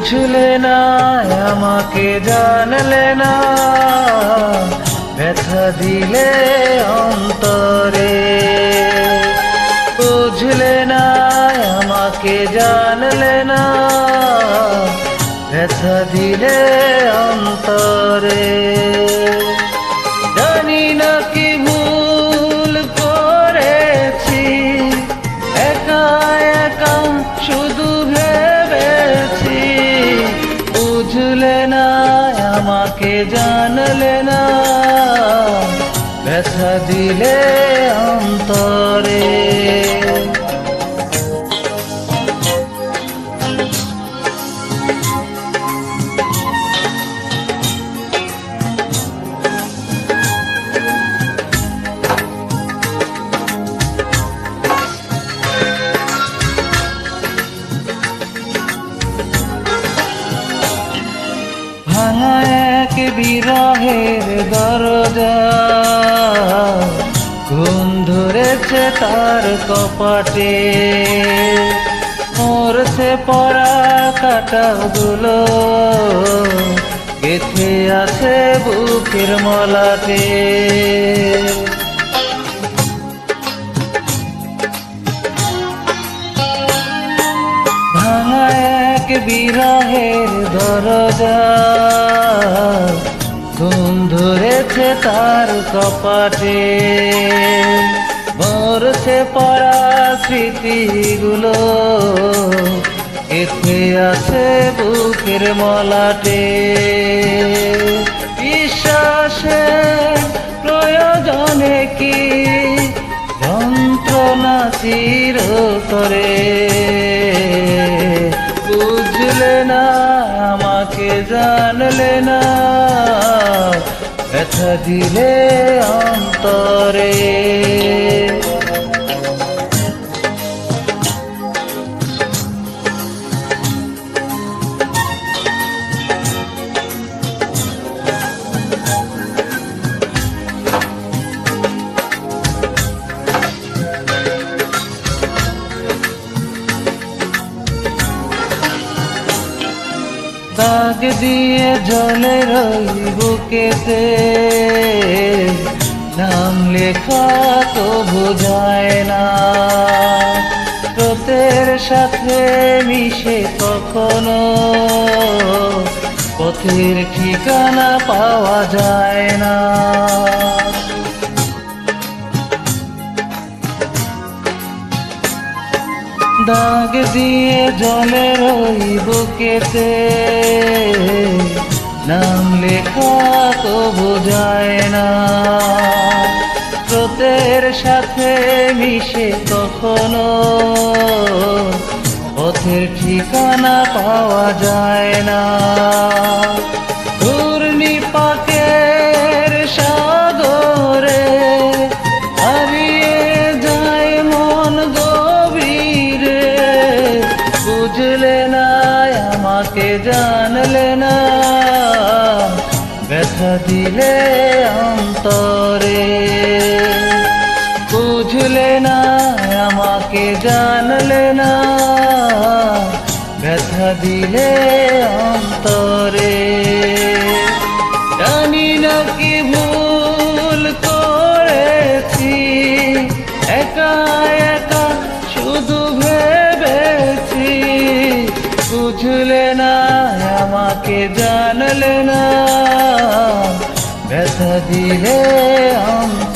বুঝলে না আমাকে জানলে না ব্যথা দিলে অন্তরে। বুঝলে না, আমাকে জানলে না। ব্যথা দিলে অন্তরে। জানি না কি ভুল করেছি। একা একা শুধু ভেবেছি। বুঝলে না, আমাকে জানলে না। ব্যথা দিলে অন্তরে। ভাঙা বিরহের দরজা। ধরেছে তার কপাটে। মরছে পড়া কাটাগুলো গেথে আছে বুকের মলাতে ভাঙা এক বিরহের দরজা। ঘুম ধরেছে তার কপাটে। মরছে পড়া স্মৃতিগুলো। এতে আছে বুকের মলাটে। বিশ্বাসে প্রয়োজনে কি যন্ত্রণা চির করে? বুঝলে না, আমাকে জানলে না। ব্যথা দিলে অন্তরে। দাগ দিয়ে জলের ওই বুকেতে নাম লেখা তো বোঝায় না। স্রোতের সাথে মিশে কখনো পথের ঠিকানা পাওয়া যায় না। দাগ দিয়ে জলের ওই বুকেতে। নাম লেখা তো বোঝায় না। স্রোতের সাথে মিশে কখনো পথের ঠিকানা পাওয়া যায় না। ঘূর্ণিপাকের বুঝলে না, আমাকে জানলে না। ব্যথা দিলে অন্তরে। বুঝলে না, আমাকে জানলে না। ব্যথা দিলে অন্তরে। জানলে না ব্যথা দিলে অন্তরে